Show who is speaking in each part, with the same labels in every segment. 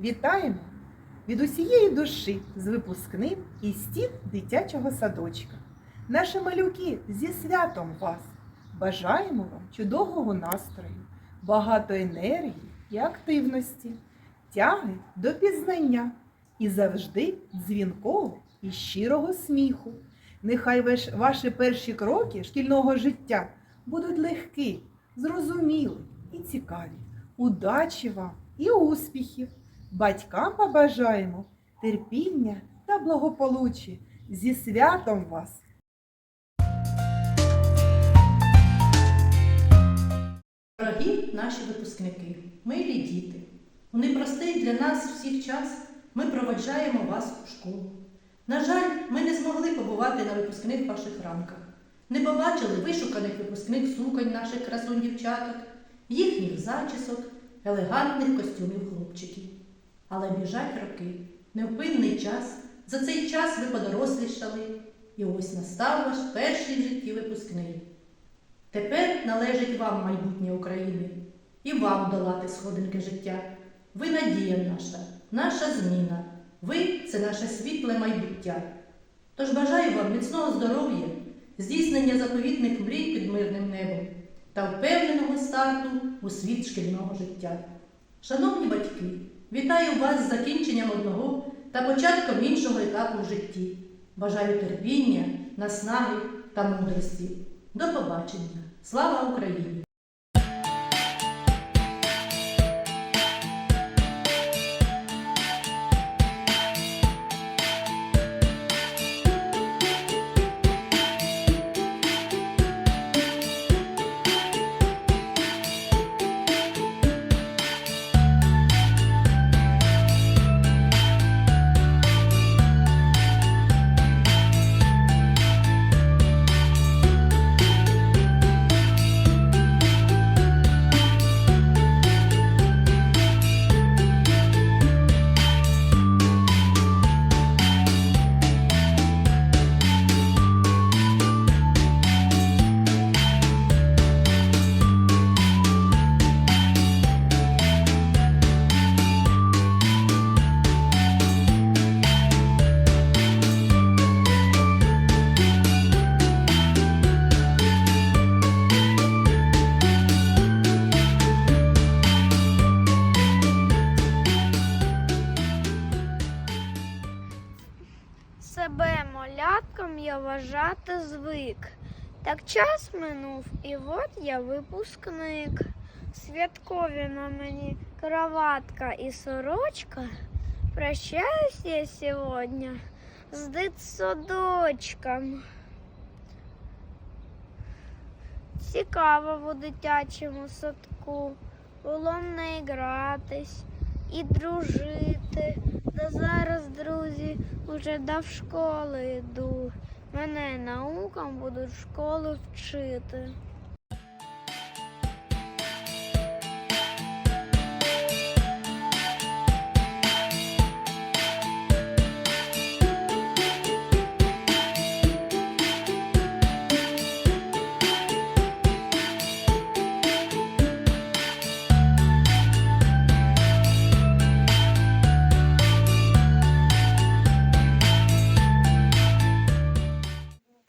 Speaker 1: Вітаємо від усієї душі з випускним і стін дитячого садочка. Наші малюки зі святом вас! Бажаємо вам чудового настрою, багато енергії і активності, тяги до пізнання і завжди дзвінкого і щирого сміху. Нехай ваші перші кроки шкільного життя будуть легкі, зрозумілі і цікаві. Удачі вам і успіхів! Батькам побажаємо терпіння та благополуччя. Зі святом вас!
Speaker 2: Дорогі наші випускники, милі діти, у непростий для нас всіх час ми проведжаємо вас у школу. На жаль, ми не змогли побувати на випускних ваших ранках, не побачили вишуканих випускних суконь наших красунь дівчаток, їхніх зачісок, елегантних костюмів. Але біжать роки, невпинний час. За цей час ви подорослішали, і ось настав ваш перший в житті випускний. Тепер належить вам майбутнє України і вам долати сходинки життя. Ви надія наша, наша зміна. Ви це наше світле майбуття. Тож бажаю вам міцного здоров'я, здійснення заповітних мрій під мирним небом та впевненого старту у світ шкільного життя. Шановні батьки, вітаю вас з закінченням одного та початком іншого етапу в житті. Бажаю терпіння, наснаги та мудрості. До побачення! Слава Україні!
Speaker 3: Себе молятком я вважати звик. Так час минув, і от я випускник. Святкові на мені кроватка і сорочка. Прощаюсь я сьогодні з дитсадочком. Цікаво в дитячому садку. Було не гратись і дружити. Та зараз, друзі, уже до школи йду. Мене наукам будуть школу вчити.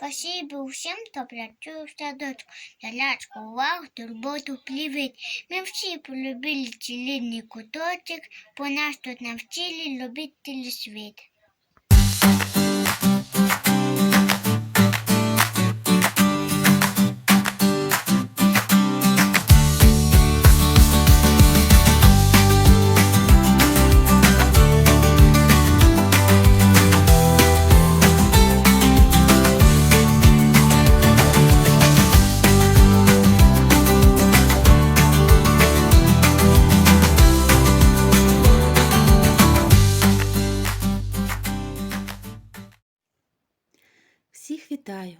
Speaker 4: Спасибо всім, хто працює в садочку. Ялячку увагу, турботу плівить. Ми всі полюбили цілінний куточок, бо нас тут навчили любити світ.
Speaker 5: Всіх вітаю!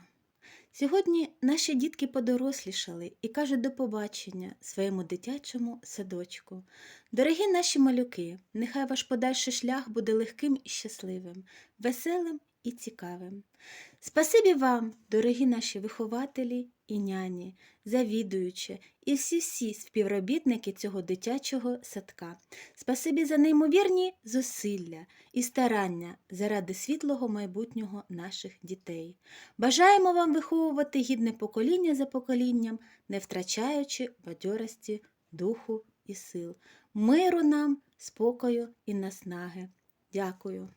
Speaker 5: Сьогодні наші дітки подорослішали і кажуть до побачення своєму дитячому садочку. Дорогі наші малюки, нехай ваш подальший шлях буде легким і щасливим, веселим і цікавим. Спасибі вам, дорогі наші вихователі і няні, завідуючі і всі-всі співробітники цього дитячого садка. Спасибі за неймовірні зусилля і старання заради світлого майбутнього наших дітей. Бажаємо вам виховувати гідне покоління за поколінням, не втрачаючи бадьорості, духу і сил, миру нам, спокою і наснаги. Дякую.